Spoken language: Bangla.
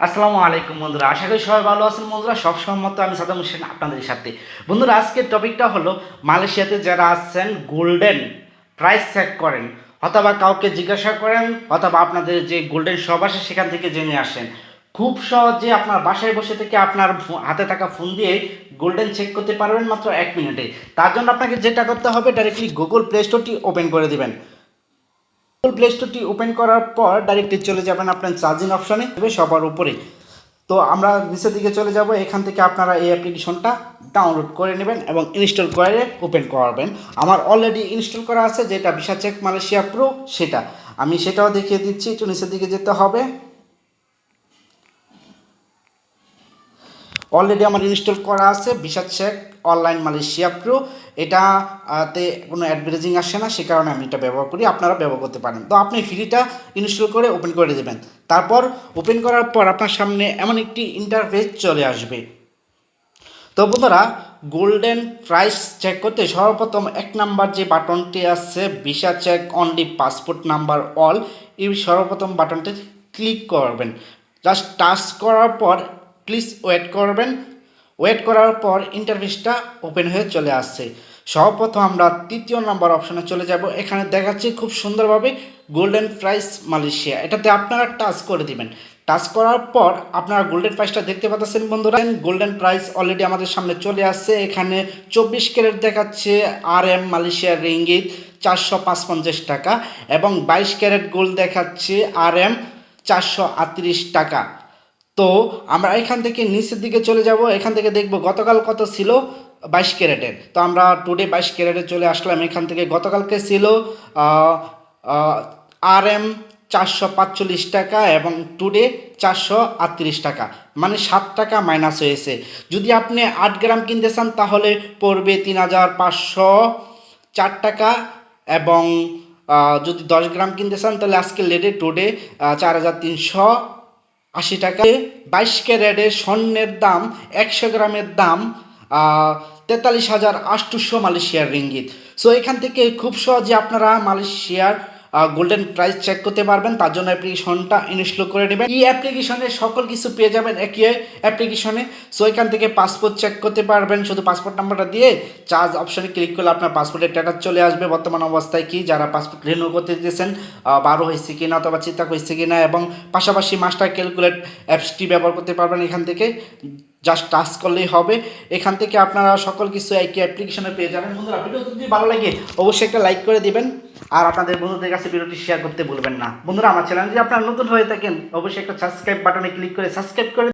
আসসালামু আলাইকুম বন্ধুরা, আশা করি সবাই ভালো আছেন বন্ধুরা সবসময় মতো আমি সাদাম হোসেন আপনাদের সাথে। বন্ধুরা, আজকের টপিকটা হলো মালয়েশিয়াতে যারা আসছেন গোল্ডেন প্রাইস চেক করেন, অথবা কাউকে জিজ্ঞাসা করেন, অথবা আপনাদের যে গোল্ডেন শপ আছে সেখান থেকে জেনে আসেন। খুব সহজে আপনার বাসায় বসে থেকে আপনার হাতে থাকা ফোন দিয়ে গোল্ডেন চেক করতে পারবেন মাত্র এক মিনিটে। তার জন্য আপনাকে যেটা করতে হবে ডাইরেক্টলি গুগল প্লে স্টোরটি ওপেন করে দিবেন। গুগল প্লে স্টোরটি ওপেন করার পর ডাইরেক্টলি চলে যাবেন আপনার চার্জিং অপশানে হবে সবার উপরে। তো আমরা নিচের দিকে চলে যাব, এখান থেকে আপনারা এই অ্যাপ্লিকেশনটা ডাউনলোড করে নেবেন এবং ইনস্টল করে ওপেন করাবেন। আমার অলরেডি ইনস্টল করা আছে, যেটা ভিসা চেক মালয়েশিয়া প্রো সেটা। আমি সেটাও দেখিয়ে দিচ্ছি, একটু নিচের দিকে যেতে হবে। অলরেডি আমার ইনস্টল করা আছে বিশাদ চেক অনলাইন মালয়েশিয়া প্রো এটা তে কোনো অ্যাডভার্টাইজিং আসে না, সে কারণে আমি এটা ব্যবহার করি, আপনারা ব্যবহার করতে পারেন। তো আপনি ফ্রিটা ইনস্টল করে ওপেন করে দেবেন। তারপর ওপেন করার পর আপনার সামনে এমন একটি ইন্টারফেস চলে আসবে। তো বন্ধুরা গোল্ডেন প্রাইস চেক করতে সর্বপ্রথম এক নাম্বার যে বাটনটি আছে visa check only passport number all এই সর্বপ্রথম বাটনটি ক্লিক করবেন। জাস্ট টাচ করার পর প্লিজ ওয়েট করবেন। ওয়েট করার পর ইন্টারফেসটা ওপেন হয়ে চলে আসছে। সর্বপ্রথম আমরা তৃতীয় নাম্বার অপশনে চলে যাব। এখানে দেখাচ্ছি খুব সুন্দরভাবে গোল্ডেন প্রাইস মালয়েশিয়া এটাতে আপনারা টাচ করে দিবেন। টাচ করার পর আপনারা গোল্ডেন প্রাইসটা দেখতে পাচ্ছেন বন্ধুরা। গোল্ডেন প্রাইস অলরেডি আমাদের সামনে চলে আসছে। এখানে চব্বিশ ক্যারেট দেখাচ্ছে আর এম মালয়েশিয়ার রিঙ্গিত চারশো টাকা এবং বাইশ ক্যারেট গোল্ড দেখাচ্ছে আর এম চারশো আটত্রিশ টাকা। তো আমরা এখান থেকে নিচের দিকে চলে যাব, এখান থেকে দেখব গতকাল কত ছিল? বাইশ ক্যারেটের তো আমরা টুডে বাইশ ক্যারেটে চলে আসলাম, এখান থেকে গতকালকে ছিল আর এম চারশো পাঁচচল্লিশ টাকা এবং টুডে চারশো আটত্রিশ টাকা। মানে সাত টাকা মাইনাস হয়েছে। যদি আপনি আট গ্রাম কিনতে চান, তাহলে পড়বে তিন হাজার পাঁচশো চার টাকা এবং যদি দশ গ্রাম কিনতে চান, তাহলে আজকে লেডে টুডে চার হাজার তিনশো আশি টাকা। বাইশ ক্যারেটের স্বর্ণের দাম একশো গ্রামের দাম তেতাল্লিশ হাজার আটশোশো মালয়েশিয়ার রিঙ্গিত। সো এখান থেকে খুব সহজে আপনারা মালয়েশিয়ার গোল্ডেন প্রাইস চেক করতে পারবেন, তার জন্য অ্যাপ্লিকেশনটা ইনস্টল করে নেবেন। এই অ্যাপ্লিকেশনে সকল কিছু পেয়ে যাবেন একই অ্যাপ্লিকেশনে সো এখান থেকে পাসপোর্ট চেক করতে পারবেন, শুধু পাসপোর্ট নাম্বারটা দিয়ে চার্জ অপশনে ক্লিক করলে আপনার পাসপোর্টের স্ট্যাটাস চলে আসবে। বর্তমান অবস্থায় কি? যারা পাসপোর্ট রিনিউ করতে দিয়েছেন বারো হয়েছে কিনা অথবা চিন্তা হয়েছে কিনা এবং পাশাপাশি মাস্টার ক্যালকুলেট অ্যাপসটি ব্যবহার করতে পারবেন এখান থেকে। জাস্ট টাচ করলেই হবে। এখান থেকে আপনারা সকল কিছু একই অ্যাপ্লিকেশনে পেয়ে যাবেন। বন্ধুরা, ভিডিও যদি ভালো লাগে, অবশ্যই একটা লাইক করে দিবেন। আর আপনাদের বন্ধুদের কাছে ভিডিওটি শেয়ার করতে ভুলবেন না। বন্ধুরা, আমার চ্যানেল যদি আপনারা নতুন হয়ে থাকেন, অবশ্যই একটা সাবস্ক্রাইব বাটনে ক্লিক করে সাবস্ক্রাইব করে